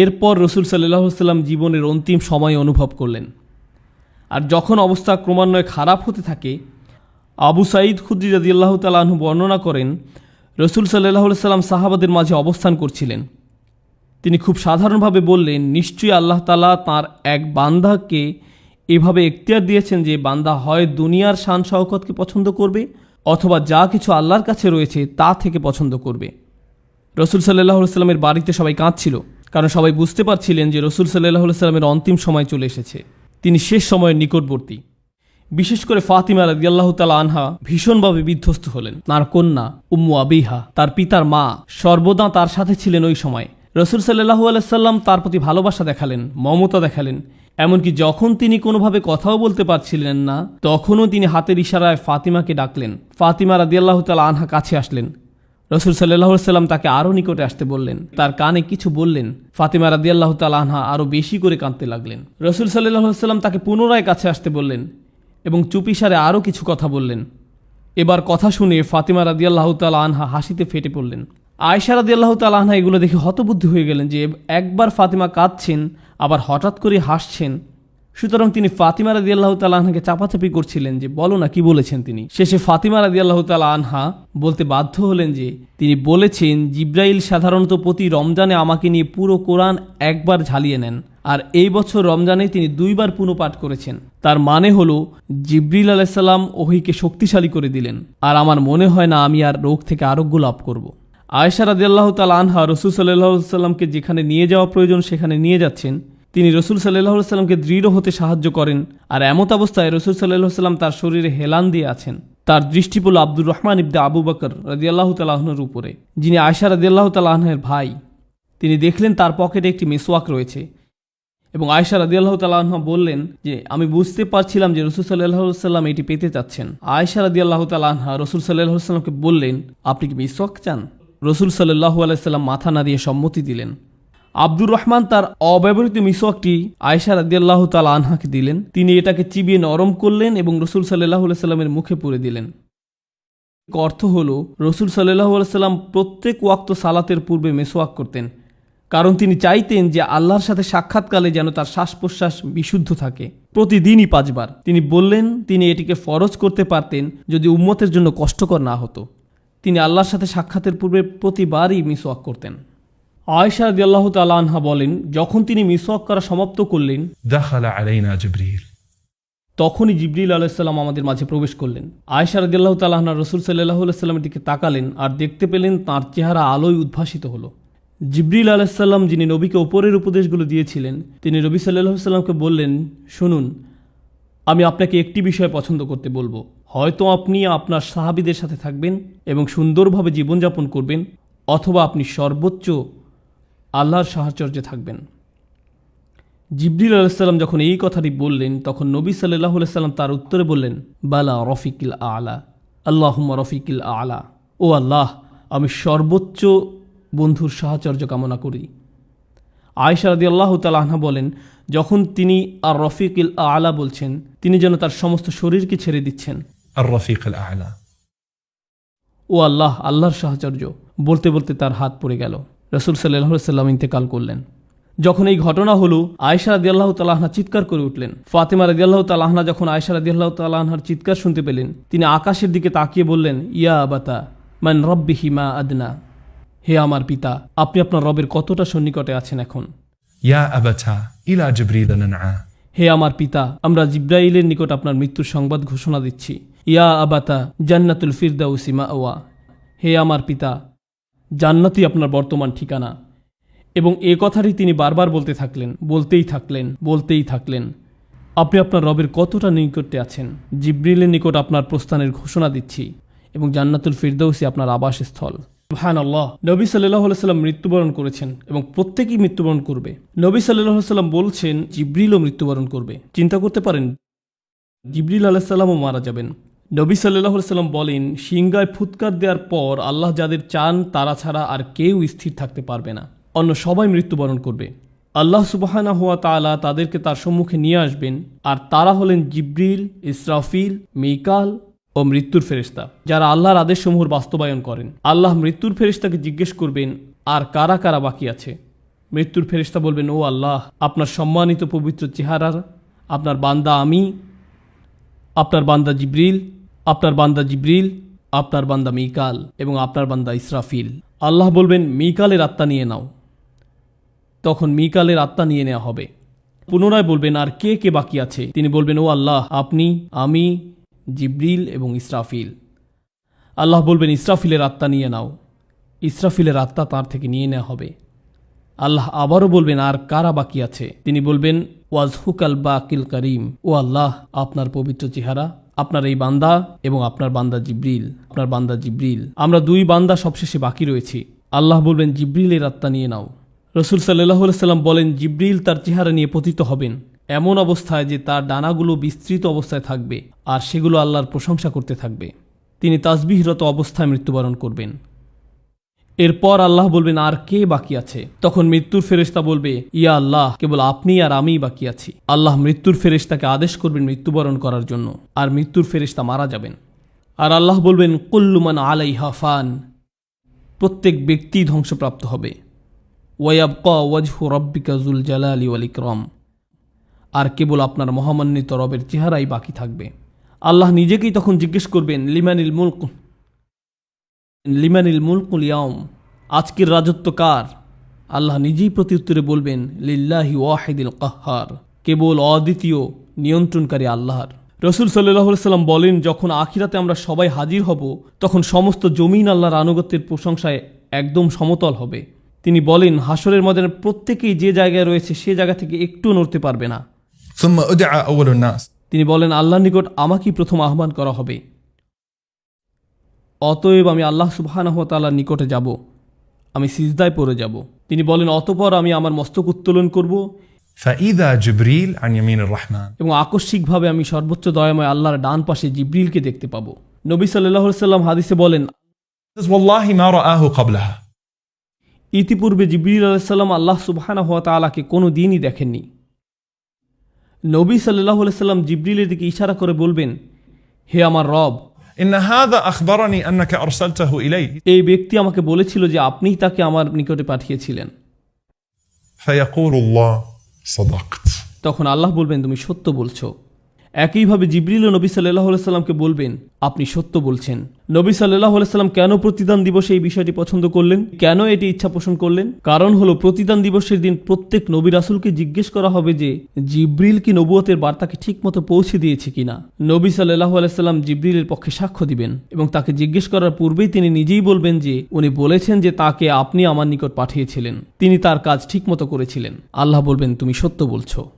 এরপর রসুল সাল্লাহ সাল্লাম জীবনের অন্তিম সময় অনুভব করলেন। আর যখন অবস্থা ক্রমান্বয়ে খারাপ হতে থাকে, আবু সাঈদ খুদ্দি রাজি আল্লাহ তালাহ বর্ণনা করেন, রসুল সাল্লাহ সাল্লাম সাহাবাদের মাঝে অবস্থান করছিলেন। তিনি খুব সাধারণভাবে বললেন, নিশ্চয়ই আল্লাহ তালা তাঁর এক বান্দাকে এভাবে এখতিয়ার দিয়েছেন যে বান্দা হয় দুনিয়ার শান শওকতকে পছন্দ করবে অথবা যা কিছু আল্লাহর কাছে রয়েছে তা থেকে পছন্দ করবে। রসুল সাল্লাহ সাল্লামের বাড়িতে সবাই কাঁদছিল। কারণ সবাই বুঝতে পারছিলেন যে রসুল সাল্লাহ সাল্লামের অন্তিম সময় চলে এসেছে। তিনি শেষ সময়ের নিকটবর্তী। বিশেষ করে ফাতিমা রাদিয়াল্লাহু তালা আনহা ভীষণভাবে বিধ্বস্ত হলেন। তার কন্যা উম্মু আবিহা, তার পিতার মা সর্বদা তার সাথে ছিলেন ওই সময়। রসুল সাল্লাহু আলাইসাল্লাম তার প্রতি ভালোবাসা দেখালেন, মমতা দেখালেন। এমনকি যখন তিনি কোনোভাবে কথাও বলতে পারছিলেন না, তখনও তিনি হাতের ইশারায় ফাতিমাকে ডাকলেন। ফাতিমা রাদিয়াল্লাহু তালা আনহা কাছে আসলেন। রসুল সাল্লাহ সাল্লাম তাকে আরও নিকটে আসতে বললেন। তার কানে কিছু বললেন। ফাতিমা রাদিয়াল্লাহ তাল আনহা আরও বেশি করে কাঁদতে লাগলেন। রসুল সাল্লাহ সাল্লাম তাকে পুনরায় কাছে আসতে বললেন এবং চুপিসারে আরও কিছু কথা বললেন। এবার কথা শুনে ফাতিমা রাদিয়াল্লাহ তাল আনহা হাসিতে ফেটে পড়লেন। আয়সা রাদিয়াল্লাহ তাল আনহা এগুলো দেখে হতবুদ্ধি হয়ে গেলেন যে, একবার ফাতিমা কাঁদছেন, আবার হঠাৎ করে হাসছেন সুতরাং তিনি ফাতিমা রাদি আল্লাহ তালা চাপাচাপি করছিলেন যে, বলো না, কি বলেছেন তিনি? শেষে ফাতিমা রাদি আল্লাহ তালা আনহা বলতে বাধ্য হলেন যে, তিনি বলেছেন, জিব্রাইল সাধারণত প্রতি রমজানে আমাকে নিয়ে পুরো কোরআন একবার ঝালিয়ে নেন, আর এই বছর রমজানে তিনি দুইবার পুনঃপাঠ করেছেন। তার মানে হলো জিব্রিল আলাইসাল্লাম ওহিকে শক্তিশালী করে দিলেন, আর আমার মনে হয় না আমি আর রোগ থেকে আরোগ্য লাভ করব। আয়েশা রাদি আল্লাহ তালা আনহা রসুল সাল্লাহ সাল্লামকে যেখানে নিয়ে যাওয়া প্রয়োজন সেখানে নিয়ে যাচ্ছেন। তিনি রসুল সাল্লাহ সাল্লামকে দৃঢ় হতে সাহায্য করেন আর এমত অবস্থায় রসুল সাল্লাহ সাল্লাম তার শরীরে হেলান দিয়ে আছেন। তার দৃষ্টি পড়ল আব্দুর রহমান ইবদা আবু বকর রাদিয়াল্লাহ তালাহনের উপরে, যিনি আয়সা রাদিয়াল্লাহ তালাহনের ভাই। তিনি দেখলেন তার পকেটে একটি মেসোয়াক রয়েছে এবং আয়সা রাদিয়াল্লাহ তালাহ বললেন যে, আমি বুঝতে পারছিলাম যে রসুল সাল্লাহ সাল্লাম এটি পেতে চাচ্ছেন। আয়সা রাদিয়াল্লাহ তালাহা রসুল সাল্লাহ সাল্লামকে বললেন, আপনি কি মেসোয়াক চান? রসুল সাল্লাহু আলাইসাল্লাম মাথা না দিয়ে সম্মতি দিলেন। আব্দুর রহমান তার অব্যবহৃত মিসওয়াকটি আয়সা রাদিয়াল্লাহ তাল আনহাকে দিলেন। তিনি এটাকে চিবিয়ে নরম করলেন এবং রসুল সাল্লাহ সাল্লামের মুখে পুরে দিলেন। অর্থ হল, রসুল সাল্লাহ সাল্লাম প্রত্যেক ওয়াক্ত সালাতের পূর্বে মেসোয়াক করতেন, কারণ তিনি চাইতেন যে আল্লাহর সাথে সাক্ষাৎকালে যেন তার শ্বাস প্রশ্বাস বিশুদ্ধ থাকে। প্রতিদিনই পাঁচবার তিনি বললেন, তিনি এটিকে ফরজ করতে পারতেন যদি উম্মতের জন্য কষ্টকর না হতো। তিনি আল্লাহর সাথে সাক্ষাতের পূর্বে প্রতিবারই মিসওয়াক করতেন। আয়সা দিয়াল্লাহ তাআলা আনহা বলেন যখন তিনি মিসওয়াক করা সমাপ্ত করলেন তখনই জিবরিল আলাইসাল্লাম আমাদের মাঝে প্রবেশ করলেন। আয়সা রাদিয়াল্লাহু তাআলা রসুল সাল্লাহ সাল্লাল্লাহু দিকে তাকালেন আর দেখতে পেলেন তার চেহারা আলোয় উদ্ভাসিত হলো। জিবরিল আলাইসাল্লাম যিনি নবীকে ওপরের উপদেশগুলো দিয়েছিলেন তিনি রবি সাল্লাহ সাল্লামকে বললেন শুনুন আমি আপনাকে একটি বিষয় পছন্দ করতে বলব। হয়তো আপনি আপনার সাহাবিদের সাথে থাকবেন এবং সুন্দরভাবে জীবনযাপন করবেন অথবা আপনি সর্বোচ্চ আল্লাহর সাহায্যে থাকবেন। জিবরিল আলাইসাল্লাম যখন এই কথাটি বললেন তখন নবী সাল্লাহ সাল্লাম তার উত্তরে বললেন বালা রফিকিল আলা আল্লাহমা রফিকিল আলা ও আল্লাহ আমি সর্বোচ্চ বন্ধুর সাহাচর্য কামনা করি। আয়সারদি আল্লাহ তালাহা বলেন যখন তিনি আর রফিকিল আলা বলছেন তিনি যেন তার সমস্ত শরীরকে ছেড়ে দিচ্ছেন। আর আলা। ও আল্লাহ আল্লাহর সাহাচর্য বলতে বলতে তার হাত পড়ে গেল। রসুল সাল্লাহ সাল্লাম ইন্তেকাল করলেন। যখন এই ঘটনা হলো আয়সা রাদি আল্লাহ তালাহনা চিৎকার করে উঠলেন। ফাতেমা রাদি আল্লাহ তালাহনা যখন আয়সা রাদি আল্লাহ তালাহনার চিৎকার শুনতে পেলেন তিনি আকাশের দিকে তাকিয়ে বললেন ইয়া আবাতা মান রব্বিহি মা আদনা। হে আমার পিতা আপনি আপনার রবের কতটা সন্নিকটে আছেন এখন? ইয়া আবাতা ইলা হে আমার পিতা আমরা জিব্রাইলের নিকট আপনার মৃত্যুর সংবাদ ঘোষণা দিচ্ছি। ইয়া আবাতা জান্নাতুল ফিরদাউসিমা ওয়া হে আমার পিতা জান্নাতই আপনার বর্তমান ঠিকানা। এবং এ কথাটি তিনি বারবার বলতে থাকলেন, বলতেই থাকলেন বলতেই থাকলেন। আপনি আপনার রবের কতটা নিকটে আছেন? জিব্রিলের নিকট আপনার প্রস্থানের ঘোষণা দিচ্ছি এবং জান্নাতুল ফিরদৌসি আপনার আবাসস্থল। হান আল্লাহ নবী সাল্লাহ সাল্লাম মৃত্যুবরণ করেছেন এবং প্রত্যেকেই মৃত্যুবরণ করবে। নবী সাল্লাহ সাল্লাম বলছেন, জিব্রিলও মৃত্যুবরণ করবে। চিন্তা করতে পারেন, জিবরিল আলাহিসাল্লামও মারা যাবেন। নবী সাল্লাহ সাল্লাম বলেন সিংগায় ফুৎকার দেওয়ার পর আল্লাহ যাদের চান, তারা ছাড়া আর কেউ স্থির থাকতে পারবে না। অন্য সবাই মৃত্যুবরণ করবে। আল্লাহ সুবাহানা হওয়া তালা তাদেরকে তার সম্মুখে নিয়ে আসবেন, আর তারা হলেন জিব্রিল, ইসরাফিল, মিকাল ও মৃত্যুর ফেরেশতা, যারা আল্লাহর আদেশসমূহ বাস্তবায়ন করেন। আল্লাহ মৃত্যুর ফেরেশতাকে জিজ্ঞেস করবেন, আর কারা কারা বাকি আছে? মৃত্যুর ফেরেশতা বলবেন, ও আল্লাহ, আপনার সম্মানিত পবিত্র চেহারার, আপনার বান্দা আমি, আপনার বান্দা জিব্রিল আপনার বান্দা জিব্রিল, আপনার বান্দা মিকাল এবং আপনার বান্দা ইসরাফিল। আল্লাহ বলবেন, মিকালের আত্মা নিয়ে নাও। তখন মিকালের আত্মা নিয়ে নেওয়া হবে। পুনরায় বলবেন, আর কে কে বাকি আছে? তিনি বলবেন, ও আল্লাহ, আপনি, আমি, জিব্রিল এবং ইসরাফিল। আল্লাহ বলবেন, ইসরাফিলের আত্মা নিয়ে নাও। ইসরাফিলের আত্মা তার থেকে নিয়ে নেওয়া হবে। আল্লাহ আবারও বলবেন, আর কারা বাকি আছে? তিনি বলবেন, ওয়াজহুকাল বাকিল করিম। ও আল্লাহ, আপনার পবিত্র চেহারা আপনার এই বান্দা এবং আপনার বান্দা জিব্রিল, আপনার বান্দা জিব্রিল। আমরা দুই বান্দা সবশেষে বাকি রয়েছি। আল্লাহ বলবেন জিব্রিলের আত্মা নিয়ে নাও। রসুল সাল্লাহ সাল্লাম বলেন, জিব্রিল তার চেহারা নিয়ে পতিত হবেন। এমন অবস্থায় যে তার ডানাগুলো বিস্তৃত অবস্থায় থাকবে, আর সেগুলো আল্লাহর প্রশংসা করতে থাকবে। তিনি তাজবিহরত অবস্থায় মৃত্যুবরণ করবেন। এরপর আল্লাহ বলবেন, আর কে বাকি আছে? তখন মৃত্যুর ফেরেশতা বলবে, ইয়া আল্লাহ, কেবল আপনি আর আমিই বাকি আছি। আল্লাহ মৃত্যুর ফেরেশতাকে আদেশ করবেন মৃত্যুবরণ করার জন্য, আর মৃত্যুর ফেরেশতা মারা যাবেন। আর আল্লাহ বলবেন কুল্লুমান আলাই হাফান প্রত্যেক ব্যক্তি ধ্বংসপ্রাপ্ত হবে। ওয়াব ওয়াজহু রব্বিকা জুল জালালি ওয়াল ইকরম। আর কেবল আপনার মহামান্বিত রবের চেহারাই বাকি থাকবে। আল্লাহ নিজেকেই তখন জিজ্ঞেস করবেন, লিমানিল মুলক? লিমানিল মুলকুল ইয়াম আজকের রাজত্ব কার? আল্লাহ নিজেই প্রতি উত্তরে বলবেন লিল্লাহি ওয়াহিদুল কাহার কেবল অদ্বিতীয় নিয়ন্ত্রণকারী আল্লাহর। রসুল সাল্লাহ সাল্লাম বলেন যখন আখিরাতে আমরা সবাই হাজির হব তখন সমস্ত জমিন আল্লাহর আনুগত্যের প্রশংসায় একদম সমতল হবে। তিনি বলেন হাসরের ময়দানে প্রত্যেকেই যে জায়গায় রয়েছে সে জায়গা থেকে একটু নড়তে পারবে না। তিনি বলেন আল্লাহর নিকট আমাকেই প্রথম আহ্বান করা হবে। অতএব আমি আল্লাহ সুবাহানহতালার নিকটে যাব। আমি সিজদায় পড়ে যাব। তিনি বলেন অতপর আমি আমার মস্তক উত্তোলন করব। এবং আকস্মিকভাবে আমি সর্বোচ্চ দয়াময় আল্লাহর ডান পাশে জিব্রিলকে দেখতে পাবো। নবী সাল্লাহ সাল্লাম হাদিসে বলেন ইতিপূর্বে জিবরিল আলাইসাল্লাম আল্লাহ সুবাহানা হওয়া তালাকে কোনো দিনই দেখেননি। নবী সাল্লাহ সাল্লাম জিব্রিলের দিকে ইশারা করে বলবেন হে আমার রব এই ব্যক্তি আমাকে বলেছিল যে আপনি তাকে আমার নিকটে পাঠিয়েছিলেন। তখন আল্লাহ বলবেন তুমি সত্য বলছো। একইভাবে জিবরিল নবী সাল্লাহ সাল্লামকে বলবেন, আপনি সত্য বলছেন। নবী সাল্লাহ সাল্লাম কেন প্রতিদান দিবসে এই বিষয়টি পছন্দ করলেন? কেন এটি ইচ্ছা পোষণ করলেন? কারণ হলো, প্রতিদান দিবসের দিন প্রত্যেক নবী রাসুলকে জিজ্ঞেস করা হবে যে, জিব্রিল কি নবুয়তের বার্তাকে ঠিকমতো পৌঁছে দিয়েছে কিনা? নবী সাল্লাহ আলাইসাল্লাম জিব্রিলের পক্ষে সাক্ষ্য দিবেন এবং তাকে জিজ্ঞেস করার পূর্বেই তিনি নিজেই বলবেন যে, উনি বলেছেন যে তাকে আপনি আমার নিকট পাঠিয়েছিলেন। তিনি তার কাজ ঠিকমতো করেছিলেন। আল্লাহ বলবেন, তুমি সত্য বলছো।